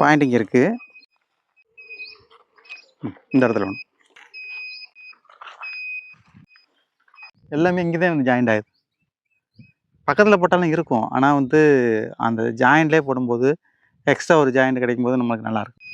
Point இங்கே இருக்குது இந்த இடத்துல ஒன்று எல்லாமே இங்கே தான் வந்து ஜாயிண்ட் ஆகுது. பக்கத்தில் போட்டாலும் இருக்கும். ஆனால் வந்து அந்த ஜாயிண்ட்லேயே போடும்போது எக்ஸ்ட்ரா ஒரு ஜாயிண்ட் கிடைக்கும் போது நம்மளுக்கு நல்லாயிருக்கும்